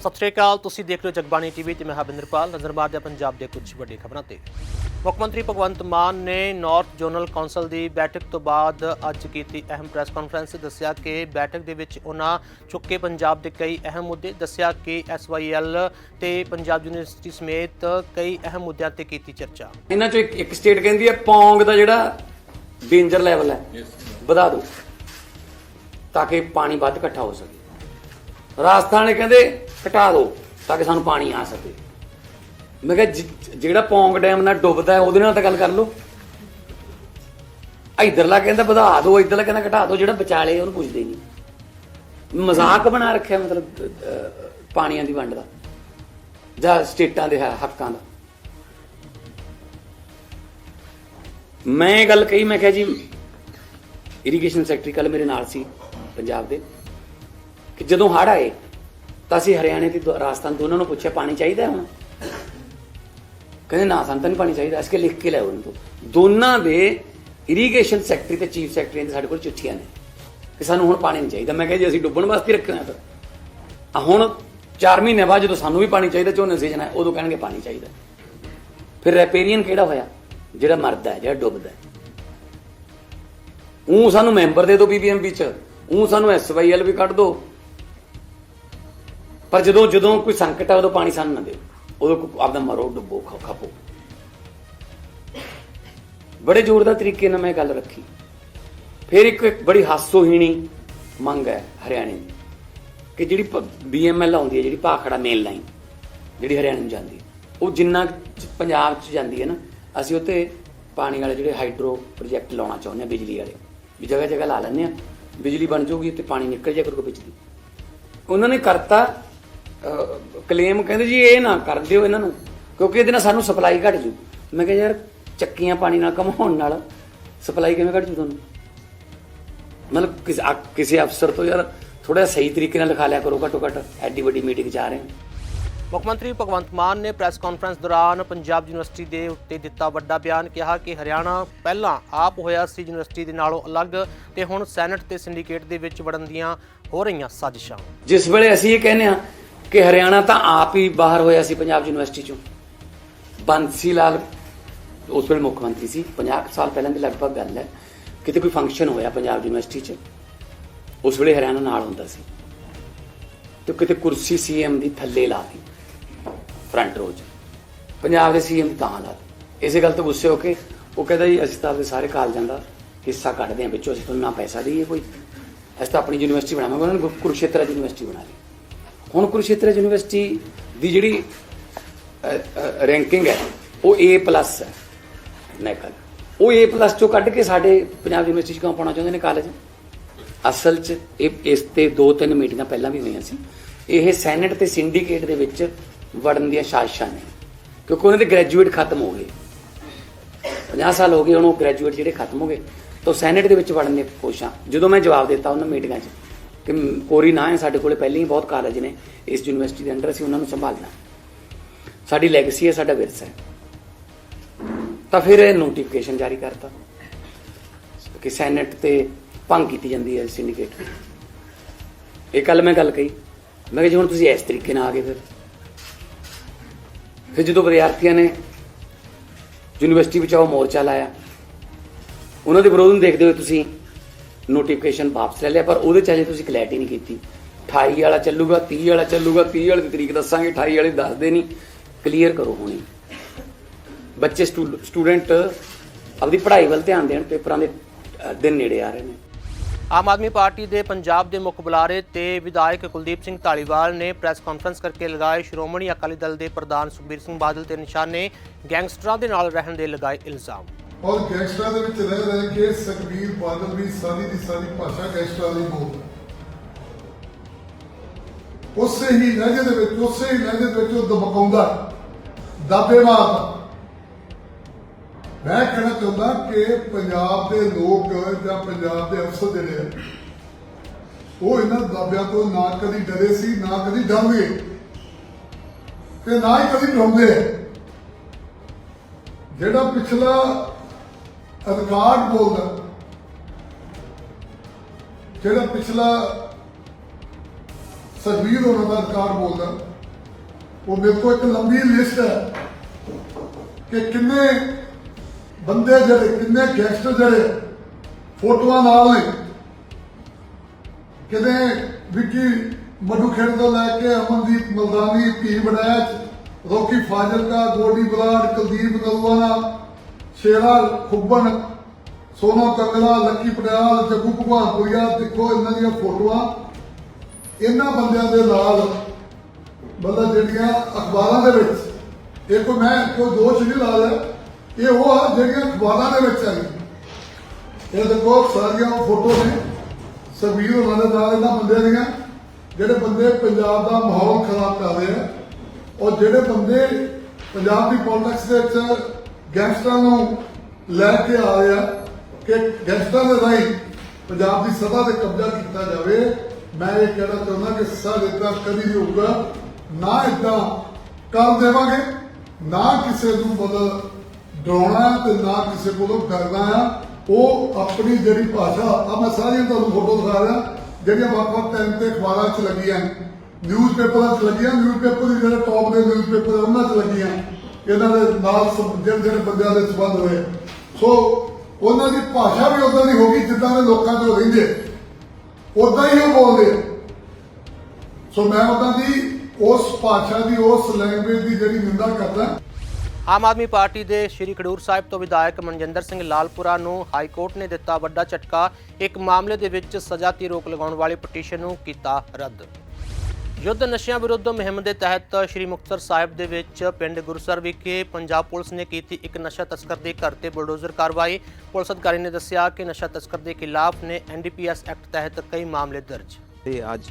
ਸਤਿ ਸ਼੍ਰੀ ਅਕਾਲ ਤੁਸੀਂ ਦੇਖ ਰਹੇ ਹੋ ਜਗਬਾਣੀ ਟੀਵੀ ਤੇ ਮੈਂ ਹਾਂ ਬਿੰਦਰਪਾਲ। ਨਜ਼ਰ ਮਾਰਦੇ ਹਾਂ ਪੰਜਾਬ ਦੇ ਕੁਝ ਵੱਡੀ ਖਬਰਾਂ ਤੇ। ਮੁੱਖ ਮੰਤਰੀ ਭਗਵੰਤ ਮਾਨ ਨੇ ਨਾਰਥ ਜ਼ੋਨਲ ਕੌਂਸਲ ਦੀ ਬੈਠਕ ਤੋਂ ਬਾਅਦ ਅੱਜ ਕੀਤੀ ਅਹਿਮ ਪ੍ਰੈਸ ਕਾਨਫਰੰਸ ਦੱਸਿਆ ਕਿ ਬੈਠਕ ਦੇ ਵਿੱਚ ਉਹਨਾਂ ਚੁੱਕੇ ਪੰਜਾਬ ਦੇ ਕਈ ਅਹਿਮ ਮੁੱਦੇ ਦੱਸਿਆ ਕਿ ਐਸਵਾਈਐਲ ਤੇ ਪੰਜਾਬ ਯੂਨੀਵਰਸਿਟੀ ਸਮੇਤ ਕਈ ਅਹਿਮ ਮੁੱਦਿਆਂ ਤੇ ਕੀਤੀ ਚਰਚਾ। ਇਹਨਾਂ ਚੋਂ ਇੱਕ ਇੱਕ ਸਟੇਟ ਕਹਿੰਦੀ ਹੈ ਪੌਂਗ ਦਾ ਜਿਹੜਾ ਡੇਂਜਰ ਲੈਵਲ ਹੈ ਵਧਾ ਦਿਓ ਤਾਂ ਕਿ ਪਾਣੀ ਵੱਧ ਇਕੱਠਾ ਹੋ ਸਕੇ। ਰਾਜਸਥਾਨ ਨੇ ਕਹਿੰਦੇ ਘਟਾ ਦਿਓ ਤਾਂ ਕਿ ਸਾਨੂੰ ਪਾਣੀ ਆ ਸਕੇ। ਮੈਂ ਕਿਹਾ ਜਿ- ਜਿਹੜਾ ਪੌਂਗ ਡੈਮ ਨਾਲ ਡੁੱਬਦਾ ਉਹਦੇ ਨਾਲ ਤਾਂ ਗੱਲ ਕਰ ਲਓ। ਇਧਰਲਾ ਕਹਿੰਦਾ ਵਧਾ ਦਿਓ ਇਧਰਲਾ ਕਹਿੰਦਾ ਘਟਾ ਦਿਓ ਜਿਹੜਾ ਵਿਚਾਲੇ ਉਹਨੂੰ ਪੁੱਛਦੇ ਨਹੀਂ ਮਜ਼ਾਕ ਬਣਾ ਰੱਖਿਆ ਮਤਲਬ ਅਹ, ਪਾਣੀਆਂ ਦੀ ਵੰਡ ਦਾ ਜਾਂ ਸਟੇਟਾਂ ਦੇ ਹ- ਹੱਕਾਂ ਦਾ। ਮੈਂ ਇਹ ਗੱਲ ਕਹੀ ਮੈਂ ਕਿਹਾ ਜੀ ਇਰੀਗੇਸ਼ਨ ਸੈਕਟਰੀ ਕੱਲ ਮੇਰੇ ਨਾਲ ਸੀ ਪੰਜਾਬ ਦੇ। ਕਿ ਜਦੋਂ ਹੜ੍ਹ ਆਏ, ਤਾਂ ਅਸੀਂ ਹਰਿਆਣੇ ਤੇ ਰਾਜਸਥਾਨ ਦੋਨਾਂ ਨੂੰ ਪੁੱਛਿਆ, ਪਾਣੀ ਚਾਹੀਦਾ ਹੁਣ? ਕਹਿੰਦੇ, ਨਾ, ਸਾਨੂੰ ਤਾਂ ਨਹੀਂ ਪਾਣੀ ਚਾਹੀਦਾ, ਅਸੀਂ ਕਿ ਲਿਖ ਕੇ ਲੈ ਉਹਨਾਂ ਤੋਂ। ਦੋਨਾਂ ਦੇ ਇਰੀਗੇਸ਼ਨ ਸੈਕਟਰੀ ਤੇ ਚੀਫ ਸੈਕਟਰੀ ਦੇ ਸਾਡੇ ਕੋਲ ਚਿੱਠੀਆਂ ਨੇ ਕਿ ਸਾਨੂੰ ਹੁਣ ਪਾਣੀ ਨਹੀਂ ਚਾਹੀਦਾ। ਮੈਂ ਕਿਹਾ, ਜੀ ਅਸੀਂ ਡੁੱਬਣ ਵਾਸਤੇ ਰੱਖੇ ਫਿਰ ਆ ਹੁਣ 4 ਮਹੀਨੇ ਬਾਅਦ ਜਦੋਂ ਸਾਨੂੰ ਵੀ ਪਾਣੀ ਚਾਹੀਦਾ, ਝੋਨੇ ਸੀਜ਼ਨ ਹੈ, ਉਦੋਂ ਕਹਿਣਗੇ ਪਾਣੀ ਚਾਹੀਦਾ। ਫਿਰ ਰੈਪੇਰੀਅਨ ਕਿਹੜਾ ਹੋਇਆ? ਜਿਹੜਾ ਮਰਦਾ ਹੈ, ਜਿਹੜਾ ਡੁੱਬਦਾ ਹੈ। ਉਹ ਸਾਨੂੰ ਮੈਂਬਰ ਦੇ ਦਿਓ ਬੀਬੀਐਮਬੀ ਚ ਉਹ ਸਾਨੂੰ ਐਸਵਾਈਐਲ ਵੀ ਕੱਢ ਦਿਓ ਪਰ ਜਦੋਂ ਜਦੋਂ ਕੋਈ ਸੰਕਟ ਆ, ਉਦੋਂ ਪਾਣੀ ਸਾਨੂੰ ਨਾ ਦਿਓ ਉਦੋਂ ਕੋ- ਆਪਦਾ ਮਰੋ, ਡੁੱਬੋ, ਖਾ- ਖਾਪੋ। ਬੜੇ ਜ਼ੋਰਦਾਰ ਤਰੀਕੇ ਨਾਲ ਮੈਂ ਗੱਲ ਰੱਖੀ। ਫਿਰ ਇੱਕ ਇੱਕ ਬੜੀ ਹਾਸੋਹੀਣੀ ਮੰਗ ਹੈ ਹਰਿਆਣੇ ਦੀ, ਕਿ ਜਿਹੜੀ ਬੀਐਮਐਲ ਆਉਂਦੀ ਹੈ, ਜਿਹੜੀ ਭਾਖੜਾ ਮੇਨ ਲਾਈਨ ਜਿਹੜੀ ਹਰਿਆਣੇ ਨੂੰ ਜਾਂਦੀ ਉਹ ਜਿੰਨਾ ਪੰਜਾਬ ਚ ਜਾਂਦੀ ਹੈ ਨਾ, ਅਸੀਂ ਉੱਤੇ ਪਾਣੀ ਵਾਲੇ ਜਿਹੜੇ ਹਾਈਡਰੋ ਪ੍ਰੋਜੈਕਟ ਲਾਉਣਾ ਚਾਹੁੰਦੇ ਹਾਂ, ਬਿਜਲੀ ਵਾਲੇ। ਵੀ ਜਗ੍ਹਾ ਜਗ੍ਹਾ ਲਾ ਲੈਂਦੇ ਆ ਬਿਜਲੀ ਬਣ ਜਾਊਗੀ ਤੇ ਪਾਣੀ ਨਿਕਲ ਜਾਇਆ ਕਰੂਗਾ ਵਿੱਚ ਦੀ ਉਹਨਾਂ ਨੇ ਕਰਤਾ ਕਲੇਮ ਕਹਿੰਦੇ ਜੀ ਇਹ ਨਾ ਕਰ ਦਿਓ ਇਹਨਾਂ ਨੂੰ ਕਿਉਂਕਿ ਇਹਦੇ ਨਾਲ ਸਾਨੂੰ ਸਪਲਾਈ ਘਟ ਜੂ। ਮੈਂ ਕਿਹਾ ਯਾਰ ਚੱਕੀਆਂ ਪਾਣੀ ਨਾਲ ਕਮਾਉਣ ਨਾਲ ਸਪਲਾਈ ਕਿਵੇਂ ਘਟ ਜੂ ਤੁਹਾਨੂੰ? ਮਤਲਬ ਕਿਸੇ ਅਫਸਰ ਤੋਂ ਯਾਰ ਥੋੜਾ ਸਹੀ ਤਰੀਕੇ ਨਾਲ ਲਿਖਾ ਲਿਆ ਕਰੋ ਘੱਟੋ ਘੱਟ ਐਡੀ ਵੱਡੀ ਮੀਟਿੰਗ ਆ ਰਹੇ ਹਾਂ। ਮੁੱਖ ਮੰਤਰੀ ਭਗਵੰਤ ਮਾਨ ਨੇ ਪ੍ਰੈਸ ਕਾਨਫਰੰਸ ਦੌਰਾਨ ਪੰਜਾਬ ਯੂਨੀਵਰਸਿਟੀ ਦੇ ਉੱਤੇ ਦਿੱਤਾ ਵੱਡਾ ਬਿਆਨ ਕਿਹਾ ਕਿ ਹਰਿਆਣਾ ਪਹਿਲਾਂ ਆਪ ਹੋਇਆ ਸੀ ਯੂਨੀਵਰਸਿਟੀ ਦੇ ਨਾਲੋਂ ਅਲੱਗ ਤੇ ਹੁਣ ਸੈਨੇਟ ਤੇ ਸਿੰਡੀਕੇਟ ਦੇ ਵਿੱਚ ਵੜਨ ਦੀਆਂ ਹੋ ਰਹੀਆਂ ਸਾਜ਼ਿਸ਼ਾਂ। ਜਿਸ ਵੇਲੇ ਅਸੀਂ ਇਹ ਕਹਿੰਦੇ ਆ ਕਿ ਹਰਿਆਣਾ ਤਾਂ ਆਪ ਹੀ ਬਾਹਰ ਹੋਇਆ ਸੀ ਪੰਜਾਬ ਯੂਨੀਵਰਸਿਟੀ ਚੋਂ। ਬੰਸੀ ਲਾਲ ਉਸ ਵੇਲੇ ਮੁੱਖ ਮੰਤਰੀ ਸੀ। 50 ਕੁ ਸਾਲ ਪਹਿਲਾਂ ਦੀ ਲਗਭਗ ਗੱਲ ਹੈ। ਕਿਤੇ ਕੋਈ ਫੰਕਸ਼ਨ ਹੋਇਆ ਪੰਜਾਬ ਯੂਨੀਵਰਸਿਟੀ 'ਚ, ਉਸ ਵੇਲੇ ਹਰਿਆਣਾ ਨਾਲ ਹੁੰਦਾ ਸੀ। ਤੇ ਕਿਤੇ ਕੁਰਸੀ ਸੀਐਮ ਦੀ ਥੱਲੇ ਲਾ ਦਿੱਤੀ ਫਰੰਟ ਰੋਜ ਪੰਜਾਬ ਦੇ ਸੀਐਮ ਤਾਂ ਲਾ ਦਿੱਤੀ। ਇਸੇ ਗੱਲ ਤੋਂ ਗੁੱਸੇ ਹੋ ਕੇ ਉਹ ਕਹਿੰਦਾ ਜੀ, ਅਸੀਂ ਤਾਂ ਆਪਣੇ ਸਾਰੇ ਕਾਲਜਾਂ ਦਾ ਹਿੱਸਾ ਕੱਢਦੇ ਹਾਂ, ਵਿੱਚੋਂ ਅਸੀਂ ਤੁਹਾਨੂੰ ਨਾ ਪੈਸਾ ਦਈਏ ਕੋਈ। ਅਸੀਂ ਤਾਂ ਆਪਣੀ ਯੂਨੀਵਰਸਿਟੀ ਬਣਾਵਾਂਗੇ, ਉਹਨਾਂ ਨੇ ਕੁਰੂਕਸ਼ੇਤਰ ਯੂਨੀਵਰਸਿਟੀ ਬਣਾ ਲਈ। ਹੁਣ ਕੁਰੂਕਸ਼ੇਤਰ ਯੂਨੀਵਰਸਿਟੀ ਦੀ ਜਿਹੜੀ ਰੈਂਕਿੰਗ ਹੈ, ਉਹ A+ ਹੈ, ਨੈਕਲ। ਉਹ A+ ਚੋਂ ਕੱਢ ਕੇ ਸਾਡੇ ਪੰਜਾਬ ਯੂਨੀਵਰਸਿਟੀ 'ਚ ਕਿਉਂ ਪਾਉਣਾ ਚਾਹੁੰਦੇ ਨੇ ਕਾਲਜ ਅਸਲ 'ਚ ਇਹ, ਇਸ ਤੇ ਦੋ ਤਿੰਨ ਮੀਟਿੰਗਾਂ ਪਹਿਲਾਂ ਵੀ ਹੋਈਆਂ ਸੀ। ਇਹ ਸੈਨੇਟ ਤੇ ਸਿੰਡੀਕੇਟ ਦੇ ਵਿੱਚ ਵੜਨ ਦੀਆਂ ਸਾਜ਼ਿਸ਼ਾਂ ਨੇ। ਕਿਉਂਕਿ ਉਹਨਾਂ ਦੇ ਗ੍ਰੈਜੂਏਟ ਖਤਮ ਹੋ ਗਏ। 50 ਸਾਲ ਹੋ ਗਏ, ਹੁਣ ਉਹ ਗ੍ਰੈਜੂਏਟ ਜਿਹੜੇ ਖਤਮ ਹੋ ਗਏ। ਤਾਂ ਸੈਨੇਟ ਦੇ ਵਿੱਚ ਵੜਨ ਦੀਆਂ ਕੋਸ਼ਿਸ਼ਾਂ। ਜਦੋਂ ਮੈਂ ਜਵਾਬ ਦਿੱਤਾ ਉਹਨਾਂ ਮੀਟਿੰਗਾਂ 'ਚ ਕਿ ਕੋਰੀ ਨਾ ਹੈ, ਸਾਡੇ ਕੋਲੇ ਪਹਿਲਾਂ ਹੀ ਬਹੁਤ ਕਾਲਜ ਨੇ। ਇਸ ਯੂਨੀਵਰਸਿਟੀ ਦੇ ਅੰਡਰ ਅਸੀਂ ਉਹਨਾਂ ਨੂੰ ਸੰਭਾਲਣਾ। ਸਾਡੀ ਲੈਗੇਸੀ ਹੈ, ਸਾਡਾ ਵਿਰਸਾ ਹੈ। ਤਾਂ ਫਿਰ ਇਹ ਨੋਟੀਫਿਕੇਸ਼ਨ ਜਾਰੀ ਕਰਤਾ। ਕਿ ਸੈਨੇਟ ਤੇ ਭੰਗ ਕੀਤੀ ਜਾਂਦੀ ਹੈ ਸਿੰਡੀਕੇਟ ਇਹ ਕੱਲ ਮੈਂ ਗੱਲ ਕਹੀ। ਮੈਂ ਕਿਹਾ ਜੀ, ਹੁਣ ਤੁਸੀਂ ਇਸ ਤਰੀਕੇ ਨਾਲ ਆ ਗਏ ਫਿਰ। ਫਿਰ ਜਦੋਂ ਵਿਦਿਆਰਥੀਆਂ ਨੇ ਯੂਨੀਵਰਸਿਟੀ ਵਿੱਚ ਬਚਾਓ ਮੋਰਚਾ ਲਾਇਆ, ਉਹਨਾਂ ਦੇ ਵਿਰੋਧ ਨੂੰ ਦੇਖਦੇ ਹੋਏ ਤੁਸੀਂ ਨੋਟੀਫਿਕੇਸ਼ਨ ਵਾਪਸ ਲੈ ਲਿਆ, ਪਰ ਉਹਦੇ ਚ ਅਜੇ ਤੁਸੀਂ ਕਲੈਰਟੀ ਨਹੀਂ ਕੀਤੀ। 28 ਵਾਲਾ ਚੱਲੂਗਾ 30 ਵਾਲਾ ਚੱਲੂਗਾ 30 ਵਾਲੀ ਦੀ ਤਰੀਕ ਦੱਸਾਂਗੇ 28 ਵਾਲੀ ਦੱਸਦੇ ਨਹੀਂ। ਕਲੀਅਰ ਕਰੋ ਹੁਣੀ। ਬੱਚੇ ਸਟੂਡੈਂਟ ਆਪਣੀ ਪੜ੍ਹਾਈ ਵੱਲ ਧਿਆਨ ਦੇਣ, ਪੇਪਰਾਂ ਦੇ ਦਿਨ ਨੇੜੇ ਆ ਰਹੇ ਨੇ। ਆਮ ਆਦਮੀ ਪਾਰਟੀ ਦੇ ਪੰਜਾਬ ਦੇ ਮੁੱਖ ਬੁਲਾਰੇ ਤੇ ਵਿਧਾਇਕ ਕੁਲਦੀਪ ਸਿੰਘ ਢਾਲੀਵਾਲ ਨੇ ਪ੍ਰੈਸ ਕਾਨਫਰੰਸ ਕਰਕੇ ਲਗਾਏ ਸ਼੍ਰੋਮਣੀ ਅਕਾਲੀ ਦਲ ਦੇ ਪ੍ਰਧਾਨ ਸੁਖਬੀਰ ਸਿੰਘ ਬਾਦਲ ਤੇ ਨਿਸ਼ਾਨੇ ਗੈਂਗਸਟਰਾਂ ਦੇ ਨਾਲ ਰਹਿਣ ਦੇ ਲਗਾਏ ਇਲਜ਼ਾਮ। ਔਰ ਗੈਂਗਸਟਰਾਂ ਦੇ ਵਿੱਚ ਰਹਿ ਰਹਿ ਕੇ ਸੁਖਬੀਰ ਬਾਦਲ ਵੀ ਸਾਰੀ ਦੀ ਸਾਰੀ ਭਾਸ਼ਾ ਗੈਂਗਸਟਰਾਂ ਦੀ ਬੋਲਦਾ ਉਸੇ ਹੀ ਲਹਿਜੇ ਦੇ ਵਿੱਚ, ਉਸੇ ਹੀ ਲਹਿਜੇ ਦੇ ਵਿੱਚ ਉਹ ਦਬਕਾਉਂਦਾ ਦਾਬੇ ਮਾਰਦਾ ਮੈਂ ਕਹਿਣਾ ਚਾਹੁੰਦਾ ਕਿ ਪੰਜਾਬ ਦੇ ਲੋਕ ਜਾਂ ਪੰਜਾਬ ਦੇ ਅਫਸਰ ਜਿਹੜੇ ਆ, ਉਹ ਇਹਨਾਂ ਦਾਬਿਆਂ ਤੋਂ ਨਾ ਕਦੀ ਡਰੇ ਸੀ, ਨਾ ਕਦੀ ਡਰਨਗੇ ਤੇ ਨਾ ਹੀ ਕਦੀ ਡਰਦੇ ਜਿਹੜਾ ਪਿਛਲਾ ਰਿਕਾਰਡ ਬੋਲਦਾ ਜਿਹੜਾ ਪਿਛਲਾ ਸੁਖਬੀਰ ਹੋਣਾ ਦਾ ਰਿਕਾਰਡ ਬੋਲਦਾ ਉਹ ਮੇਰੇ ਕੋਲ ਇੱਕ ਲੰਬੀ ਲਿਸਟ ਹੈ ਕਿ ਕਿੰਨੇ ਬੰਦੇ ਜਿਹੜੇ, ਕਿੰਨੇ ਗੈਂਗਸਟਰ ਜਿਹੜੇ ਫੋਟੋਆਂ ਨਾਲ ਨੇ। ਕਿਤੇ ਵਿੱਕੀ ਮਧੂ ਖੇਡ ਤੋਂ ਲੈ ਕੇ ਅਮਨਦੀਪ ਮਲਦਾਨੀ, ਧੀ ਬੜੈਚ ਰੋਕੀ ਫਾਜ਼ਿਲਕਾ, ਗੋਡੀ ਬਲਾਡ ਕੁਲਦੀਪ ਗਲਵਾਨਾ ਸ਼ੇਰਾ ਖੁੱਬਣ, ਸੋਨਾ ਕੰਗਲਾ ਲੱਕੀ ਪਟਿਆਲ, ਜੱਗੂ ਭਗਵਾਨਪੁਰੀਆ ਦੇਖੋ ਇਹਨਾਂ ਦੀਆਂ ਫੋਟੋਆਂ। ਇਹਨਾਂ ਬੰਦਿਆਂ ਦੇ ਨਾਲ ਮਤਲਬ ਜਿਹੜੀਆਂ ਅਖਬਾਰਾਂ ਦੇ ਵਿੱਚ ਇਹ ਕੋਈ ਮੈਂ ਕੋਈ ਦੋਸ਼ ਨਹੀਂ ਲਾ ਰਿਹਾ ਇਹ ਉਹ ਆ ਜਿਹੜੀਆਂ ਅਖਬਾਰਾਂ ਦੇ ਵਿੱਚ ਆਈ ਇਹ ਦੇਖੋ ਸਾਰੀਆਂ ਉਹ ਫੋਟੋ ਨੇ ਸਵੀਰ ਉਹਨਾਂ ਦੇ ਨਾਲ ਇਹਨਾਂ ਬੰਦਿਆਂ ਦੀਆਂ, ਜਿਹੜੇ ਬੰਦੇ ਪੰਜਾਬ ਦਾ ਮਾਹੌਲ ਖਰਾਬ ਕਰ ਰਹੇ ਆ, ਔਰ ਜਿਹੜੇ ਬੰਦੇ ਪੰਜਾਬ ਦੀ ਪੋਲਿਟਿਕਸ ਦੇ ਵਿੱਚ ਗੈਂਗਸਟਰਾਂ ਨੂੰ ਲੈ ਕੇ ਆ ਰਿਹਾ ਕਿ ਗੈਂਗਸਟਰਾਂ ਦੇ ਰਾਹੀਂ ਪੰਜਾਬ ਦੀ ਸਭਾ ਤੇ ਕਬਜ਼ਾ ਕੀਤਾ ਜਾਵੇ। ਮੈਂ ਇਹ ਕਹਿਣਾ ਚਾਹੁੰਦਾ ਕਿ ਸਾਡੇ ਤਾਂ ਕਦੀ ਨਹੀਂ ਹੋਊਗਾ। ਨਾ ਇਦਾਂ ਕਰ ਦੇਵਾਂਗੇ, ਨਾ ਕਿਸੇ ਨੂੰ ਮਤਲਬ ਡਰਾਉਣਾ ਤੇ ਨਾ ਕਿਸੇ ਕੋਲੋਂ ਕਰਨਾ ਆ। ਉਹ ਆਪਣੀ ਜਿਹੜੀ ਭਾਸ਼ਾ ਆ ਮੈਂ ਸਾਰੀਆਂ ਤੁਹਾਨੂੰ ਫੋਟੋ ਦਿਖਾ ਰਿਹਾ, ਜਿਹੜੀਆਂ ਵੱਖ-ਵੱਖ ਟਾਈਮ ਤੇ ਅਖਬਾਰਾਂ 'ਚ ਲੱਗੀਆਂ। ਨਿਊਜ਼ਪੇਪਰਾਂ 'ਚ ਲੱਗੀਆਂ ਨਿਊਜ਼ਪੇਪਰ ਦੇ ਜਿਹੜੇ ਟੌਪ ਦੇ ਨਿਊਜ਼ਪੇਪਰ ਉਹਨਾਂ 'ਚ ਲੱਗੀਆਂ। ਇਹਨਾਂ ਦੇ ਨਾਲ ਜਿਹੜੇ ਜਿਹੜੇ ਬੰਦਿਆਂ ਦੇ ਸੰਬੰਧ ਹੋਏ। ਸੋ ਉਹਨਾਂ ਦੀ ਭਾਸ਼ਾ ਵੀ ਉਦਾਂ ਦੀ ਹੋ ਗਈ ਜਿੱਦਾਂ ਦੇ ਲੋਕਾਂ 'ਚ ਰਹਿੰਦੇ। ਉਦਾਂ ਹੀ ਉਹ ਬੋਲਦੇ। ਸੋ ਮੈਂ ਉਹਨਾਂ ਦੀ ਉਸ ਭਾਸ਼ਾ ਦੀ, ਉਸ ਲੈਂਗੁਏਜ ਦੀ ਜਿਹੜੀ ਨਿੰਦਾ ਕਰਦਾ। ਆਮ ਆਦਮੀ ਪਾਰਟੀ ਦੇ ਸ਼੍ਰੀ ਖਡੂਰ ਸਾਹਿਬ ਤੋਂ ਵਿਧਾਇਕ ਮਨਜਿੰਦਰ ਸਿੰਘ ਲਾਲਪੁਰਾ ਨੂੰ ਹਾਈ ਕੋਰਟ ਨੇ ਦਿੱਤਾ ਵੱਡਾ ਝਟਕਾ। ਇੱਕ ਮਾਮਲੇ ਦੇ ਵਿੱਚ ਸਜ਼ਾ ਤੇ ਰੋਕ ਲਗਾਉਣ ਵਾਲੀ ਪਟੀਸ਼ਨ ਨੂੰ ਕੀਤਾ ਰੱਦ। ਯੁੱਧ ਨਸ਼ਿਆਂ ਵਿਰੁੱਧ ਮੁਹਿੰਮ ਦੇ ਤਹਿਤ ਸ਼੍ਰੀ ਮੁਕਤਸਰ ਸਾਹਿਬ ਦੇ ਵਿੱਚ ਪਿੰਡ ਗੁਰਸਰ ਵਿਖੇ ਪੰਜਾਬ ਪੁਲਿਸ ਨੇ ਕੀਤੀ ਇੱਕ ਨਸ਼ਾ ਤਸਕਰ ਦੇ ਘਰ ਤੇ ਬੁਲਡੋਜ਼ਰ ਕਾਰਵਾਈ। ਪੁਲਿਸ ਅਧਿਕਾਰੀ ਨੇ ਦੱਸਿਆ ਕਿ ਨਸ਼ਾ ਤਸਕਰ ਦੇ ਖਿਲਾਫ ਨੇ ਐਨਡੀਪੀਐਸ ਐਕਟ ਤਹਿਤ ਕਈ ਮਾਮਲੇ ਦਰਜ। ਤੇ ਅੱਜ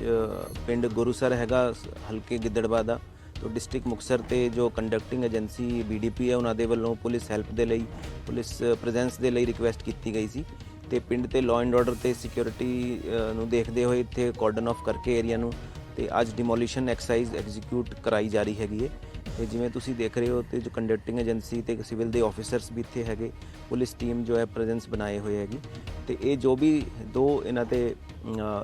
ਪਿੰਡ ਗੁਰੂਸਰ ਹੈਗਾ ਹਲਕੇ ਗਿੱਦੜਵਾ ਦਾ। ਤੋਂ ਡਿਸਟ੍ਰਿਕਟ ਮੁਕਤਸਰ ਤੇ ਜੋ ਕੰਡਕਟਿੰਗ ਏਜੰਸੀ ਬੀਡੀਪੀ ਹੈ, ਉਹਨਾਂ ਦੇ ਵੱਲੋਂ ਪੁਲਿਸ ਹੈਲਪ ਦੇ ਲਈ, ਪੁਲਿਸ ਪ੍ਰੈਜ਼ੈਂਸ ਦੇ ਲਈ ਰਿਕੁਐਸਟ ਕੀਤੀ ਗਈ ਸੀ। ਤੇ ਪਿੰਡ ਤੇ ਲਾਅ ਐਂਡ ਆਰਡਰ ਤੇ ਸਿਕਿਉਰਿਟੀ ਨੂੰ ਦੇਖਦੇ ਹੋਏ ਇੱਥੇ ਕਾਰਡਨ ਆਫ ਕਰਕੇ ਏਰੀਆ ਨੂੰ ਤੇ ਅੱਜ ਡਿਮੋਲੀਸ਼ਨ ਐਕਸਰਸਾਈਜ਼ ਐਗਜ਼ੀਕਿਊਟ ਕਰਾਈ ਜਾ ਰਹੀ ਹੈਗੀ ਹੈ। ਤੇ ਜਿਵੇਂ ਤੁਸੀਂ ਦੇਖ ਰਹੇ ਹੋ ਤੇ ਜੋ ਕੰਡਕਟਿੰਗ ਏਜੰਸੀ ਤੇ ਸਿਵਲ ਦੇ ਆਫੀਸਰਸ ਵੀ ਇੱਥੇ ਹੈਗੇ, ਪੁਲਿਸ ਟੀਮ ਜੋ ਹੈ ਪ੍ਰੈਜ਼ੈਂਸ ਬਣਾਏ ਹੋਏ ਹੈਗੀ। ਤੇ ਇਹ ਜੋ ਵੀ ਦੋ ਇਹਨਾਂ ਤੇ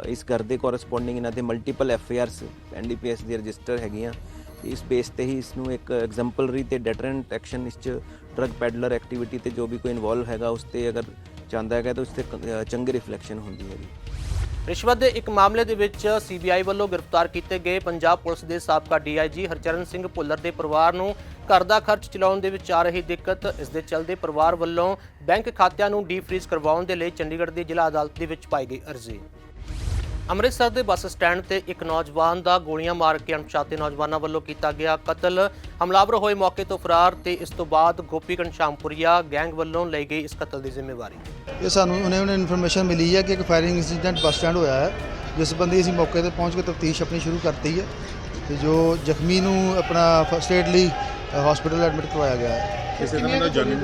ਇਸ ਘਰ ਦੇ ਕੋਰਸਪੋਂਡਿੰਗ ਇਹਨਾਂ ਤੇ multiple F I Rs NDPS the register ਹੈਗੀਆਂ। ਤੇ ਇਸ ਬੇਸ ਤੇ ਹੀ ਇਸ ਨੂੰ ਇੱਕ ਐਗਜ਼ੈਂਪਲਰੀ ਤੇ ਡੈਟਰੈਂਟ ਐਕਸ਼ਨ ਇਸ ਚ ਡਰਗ ਪੈਡਲਰ ਐਕਟੀਵਿਟੀ ਤੇ ਜੋ ਵੀ ਕੋਈ ਇਨਵੋਲਵ ਹੈਗਾ, ਉਸ ਤੇ ਅਗਰ ਚਾਹੁੰਦਾ ਹੈਗਾ ਤਾਂ ਉਸ ਤੇ ਚੰਗੀ ਰਿਫਲੈਕਸ਼ਨ ਹੁੰਦੀ ਹੈਗੀ। ਰਿਸ਼ਵਤ ਦੇ ਇੱਕ ਮਾਮਲੇ ਦੇ ਵਿੱਚ ਸੀਬੀਆਈ ਵੱਲੋਂ ਗ੍ਰਿਫਤਾਰ ਕੀਤੇ ਗਏ ਪੰਜਾਬ ਪੁਲਿਸ ਦੇ ਸਾਬਕਾ ਡੀਆਈਜੀ ਹਰਚਰਨ ਸਿੰਘ ਭੁੱਲਰ ਦੇ ਪਰਿਵਾਰ ਨੂੰ ਘਰ ਦਾ ਖਰਚ ਚਲਾਉਣ ਦੇ ਵਿੱਚ ਆ ਰਹੀ ਦਿੱਕਤ। ਇਸ ਦੇ ਚਲਦੇ ਪਰਿਵਾਰ ਵੱਲੋਂ ਬੈਂਕ ਖਾਤਿਆਂ ਨੂੰ ਡੀਫਰੀਜ਼ ਕਰਵਾਉਣ ਦੇ ਲਈ ਚੰਡੀਗੜ੍ਹ ਦੀ ਜ਼ਿਲ੍ਹਾ ਅਦਾਲਤ ਦੇ ਵਿੱਚ ਪਾਈ ਗਈ ਅਰਜ਼ੀ। ਅੰਮ੍ਰਿਤਸਰ ਦੇ ਬੱਸ ਸਟੈਂਡ ਤੇ ਇੱਕ ਨੌਜਵਾਨ ਦਾ ਗੋਲੀਆਂ ਮਾਰ ਕੇ ਅਣਪਛਾਤੇ ਨੌਜਵਾਨਾਂ ਵੱਲੋਂ ਕੀਤਾ ਗਿਆ ਕਤਲ। ਹਮਲਾਵਰ ਹੋਏ ਮੌਕੇ ਤੋਂ ਫਰਾਰ ਤੇ ਇਸ ਤੋਂ ਬਾਅਦ ਗੋਪੀ ਸ਼ਾਮਪੁਰੀਆ ਗੈਂਗ ਵੱਲੋਂ ਲਈ ਗਈ ਇਸ ਕਤਲ ਦੀ ਜ਼ਿੰਮੇਵਾਰੀ। ਇਹ ਸਾਨੂੰ ਉਹਨੇ ਉਹਨੇ ਇਨਫੋਰਮੇਸ਼ਨ ਮਿਲੀ ਹੈ ਕਿ ਇੱਕ ਫਾਇਰਿੰਗ ਇਨਸੀਡੈਂਟ ਬੱਸ ਸਟੈਂਡ ਹੋਇਆ ਹੈ ਜਿਸ ਸੰਬੰਧੀ ਅਸੀਂ ਮੌਕੇ ਤੇ ਪਹੁੰਚ ਕੇ ਤਫਤੀਸ਼ ਆਪਣੀ ਸ਼ੁਰੂ ਕਰਤੀ ਹੈ ਤੇ ਜੋ ਜ਼ਖਮੀ ਨੂੰ ਆਪਣਾ ਫਸਟ ਏਡ ਲਈ ਹਸਪੀਟਲ ਐਡਮਿਟ ਕਰਵਾਇਆ ਗਿਆ ਹੈ। ਕਿਸੇ ਤਰ੍ਹਾਂ ਦਾ ਜਾਨੀ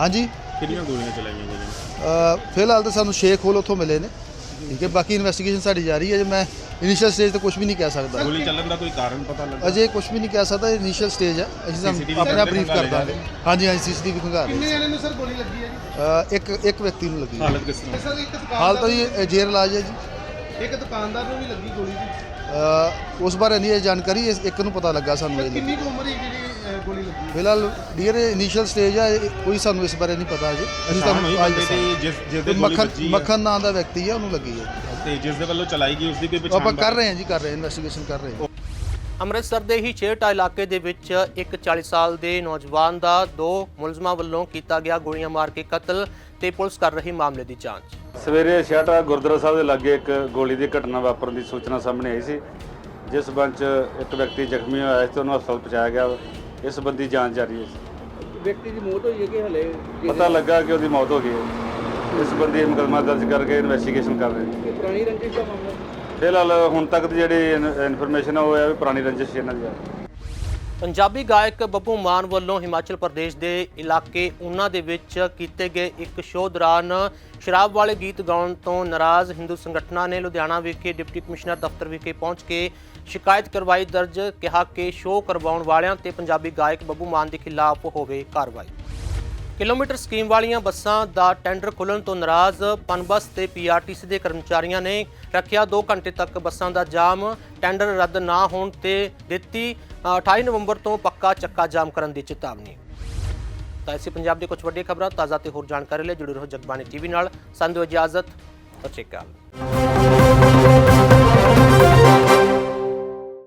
ਹਾਂਜੀ। ਕਿੰਨੀਆਂ ਗੋਲੀਆਂ ਚਲਾਈਆਂ ਗਈਆਂ? ਅ, ਫਿਲਹਾਲ ਤਾਂ ਸਾਨੂੰ ਸ਼ੇਖ ਹੋਲ ਉੱਥੋਂ ਮਿਲੇ ਨੇ। ਠੀਕ ਹੈ ਬਾਕੀ ਇਨਵੈਸਟੀਗੇਸ਼ਨ ਸਾਡੀ ਜਾਰੀ ਹੈ ਜੇ ਮੈਂ ਇਨੀਸ਼ੀਅਲ ਸਟੇਜ ਤੇ ਕੁਝ ਵੀ ਨਹੀਂ ਕਹਿ ਸਕਦਾ। ਗੋਲੀ ਚੱਲਣ ਦਾ ਕੋਈ ਕਾਰਨ ਪਤਾ ਲੱਗਾ? ਅਜੇ ਕੁਝ ਵੀ ਨਹੀਂ ਕਹਿ ਸਕਦਾ ਇਨੀਸ਼ੀਅਲ ਸਟੇਜ ਹੈ। ਅਸੀਂ ਤੁਹਾਨੂੰ ਆਪਣਾ ਖੰਗਾਲੇ ਬਰੀਫ ਕਰ ਦਾਂਗੇ। ਹਾਂਜੀ ਹਾਂਜੀ ਸੀਸੀਟੀਵੀ ਖੰਗਾ ਰਹੇ ਕਿੰਨੇ ਜਣੇ ਨੂੰ ਸਰ ਗੋਲੀ ਲੱਗੀ ਹੈ ਜੀ? ਇੱਕ ਇੱਕ ਵਿਅਕਤੀ ਨੂੰ ਲੱਗੀ ਹੈ। ਹਾਲਤ ਕਿਸ ਤਰ੍ਹਾਂ? ਸਰ ਇੱਕ ਹਾਲ ਤਾਂ ਜੀ ਜੇਰ ਇਲਾਜ ਹੈ ਜੀ। ਇੱਕ ਦੁਕਾਨਦਾਰ ਨੂੰ ਵੀ ਲੱਗੀ ਗੋਲੀ ਜੀ। ਉਸ ਬਾਰੇ ਨਹੀਂ ਇਹ ਜਾਣਕਾਰੀ ਇੱਕ ਨੂੰ ਪਤਾ ਲੱਗਾ ਸਾਨੂੰ ਇਹ ਕਿੰਨੀ ਕੁ ਉਮਰ ਹੈ ਜਿਹੜੀ ਗੋਲੀ ਲੱਗੀ ਫਿਲਹਾਲ ਡੀਅਰ ਇਨੀਸ਼ੀਅਲ ਸਟੇਜ ਹੈ ਇਹ- ਕੋਈ ਸਾਨੂੰ ਇਸ ਬਾਰੇ ਨਹੀਂ ਪਤਾ ਅਜੇ। ਅਸੀਂ ਤੁਹਾਨੂੰ ਅੱਜ ਬੰਦੇ ਦੀ ਜਿਸ ਜਿਸ ਦੇ ਦੱਸਾਂਗੇ। ਗੋਲੀ ਮੱਖਣ ਵੱਜੀ ਹੈ ਮੱਖਣ ਨਾਂ ਦਾ ਵਿਅਕਤੀ ਹੈ ਉਹਨੂੰ ਲੱਗੀ ਹੈ ਤੇ ਜਿਸ ਦੇ ਵੱਲੋਂ ਚਲਾਈ ਗਈ ਉਸ ਦੀ ਕੋਈ ਪਛਾਣ ਆਪਾਂ ਕਰ ਰਹੇ ਹਾਂ ਜੀ ਕਰ ਰਹੇ ਹਾਂ ਇਨਵੈਸਟੀਗੇਸ਼ਨ ਕਰ ਰਹੇ ਹਾਂ। ਅੰਮ੍ਰਿਤਸਰ ਦੇ ਹੀ ਛੇਹਟਾ ਇਲਾਕੇ ਦੇ ਵਿੱਚ ਇੱਕ 40 ਸਾਲ ਦੇ ਨੌਜਵਾਨ ਦਾ ਦੋ ਮੁਲਜ਼ਮਾਂ ਵੱਲੋਂ ਕੀਤਾ ਗਿਆ ਗੋਲੀਆਂ ਮਾਰ ਕੇ ਕਤਲ ਤੇ ਪੁਲਿਸ ਕਰ ਰਹੀ ਮਾਮਲੇ ਦੀ ਜਾਂਚ। ਸਵੇਰੇ ਛਿਆਟਾ ਗੁਰਦੁਆਰਾ ਸਾਹਿਬ ਦੇ ਲਾਗੇ ਇੱਕ ਗੋਲੀ ਦੀ ਘਟਨਾ ਵਾਪਰਨ ਦੀ ਸੂਚਨਾ ਸਾਹਮਣੇ ਆਈ ਸੀ ਜਿਸ ਸਬੰਧ 'ਚ ਇੱਕ ਵਿਅਕਤੀ ਜ਼ਖਮੀ ਹੋਇਆ ਸੀ ਤੇ ਉਹਨੂੰ ਹਸਪਤਾਲ ਪਹੁੰਚਾਇਆ ਗਿਆ ਇਸ ਸੰਬੰਧੀ ਜਾਂਚ ਜਾਰੀ ਹੈ ਵਿਅਕਤੀ ਦੀ ਮੌਤ ਹੋਈ ਹੈ ਕਿ ਹਲੇ? ਪਤਾ ਲੱਗਾ ਕਿ ਉਹਦੀ ਮੌਤ ਹੋ ਗਈ ਹੈ। ਇਸ ਸੰਬੰਧੀ ਮੁਕੱਦਮਾ ਦਰਜ ਕਰਕੇ ਇਨਵੈਸਟੀਗੇਸ਼ਨ ਕਰ ਰਹੇ ਨੇ। ਪੁਰਾਣੀ ਰੰਜਿਸ਼ ਦਾ ਮਾਮਲਾ? ਫਿਲਹਾਲ ਹੁਣ ਤੱਕ ਦੀ ਜਿਹੜੀ ਇਨਫੋਰਮੇਸ਼ਨ ਹੈ ਉਹ ਹੈ ਵੀ ਪੁਰਾਣੀ ਰੰਜਿਸ਼ ਇਹਨਾਂ ਦੀ ਹੈ ਪੰਜਾਬੀ ਗਾਇਕ ਬੱਬੂ ਮਾਨ ਵੱਲੋਂ ਹਿਮਾਚਲ ਪ੍ਰਦੇਸ਼ ਦੇ ਇਲਾਕੇ ਉਨਾ ਦੇ ਵਿੱਚ ਕੀਤੇ ਗਏ ਇੱਕ ਸ਼ੋਅ ਦੌਰਾਨ ਸ਼ਰਾਬ ਵਾਲੇ ਗੀਤ ਗਾਉਣ ਤੋਂ ਨਾਰਾਜ਼ ਹਿੰਦੂ ਸੰਗਠਨਾਂ ਨੇ ਲੁਧਿਆਣਾ ਵਿਖੇ ਡਿਪਟੀ ਕਮਿਸ਼ਨਰ ਦਫ਼ਤਰ ਵਿਖੇ ਪਹੁੰਚ ਕੇ ਸ਼ਿਕਾਇਤ ਕਰਵਾਈ, ਦਰਜ ਕਿਹਾ ਕਿ ਸ਼ੋਅ ਕਰਵਾਉਣ ਵਾਲਿਆਂ ਤੇ ਪੰਜਾਬੀ ਗਾਇਕ ਬੱਬੂ ਮਾਨ ਦੇ ਖਿਲਾਫ ਹੋਵੇ ਕਾਰਵਾਈ। ਕਿਲੋਮੀਟਰ ਸਕੀਮ ਵਾਲੀਆਂ ਬੱਸਾਂ ਦਾ ਟੈਂਡਰ ਖੁੱਲਣ ਤੋਂ ਨਾਰਾਜ਼ ਪਨਬਸ ਤੇ ਪੀਆਰਟੀਸੀ ਦੇ ਕਰਮਚਾਰੀਆਂ ਨੇ ਰੱਖਿਆ 2 ਘੰਟੇ ਤੱਕ ਬੱਸਾਂ ਦਾ ਜਾਮ ਟੈਂਡਰ ਰੱਦ ਨਾ ਹੋਣ ਤੇ ਦਿੱਤੀ ਅ, 28 ਨਵੰਬਰ ਤੋਂ ਪੱਕਾ ਚੱਕਾ ਜਾਮ ਕਰਨ ਦੀ ਚੇਤਾਵਨੀ। ਤਾਂ ਇਸੇ ਪੰਜਾਬ ਦੇ ਕੁਝ ਵੱਡੀਆਂ ਖਬਰਾਂ ਤਾਜ਼ਾ ਤੇ ਹੋਰ ਜਾਣਕਾਰੀ ਲਈ ਜੁੜੇ ਰਹੋ ਜਗਬਾਣੀ ਟੀਵੀ ਨਾਲ। ਸੰਦੋ ਇਜਾਜ਼ਤ ਸਤਿ ਸ਼੍ਰੀ ਅਕਾਲ।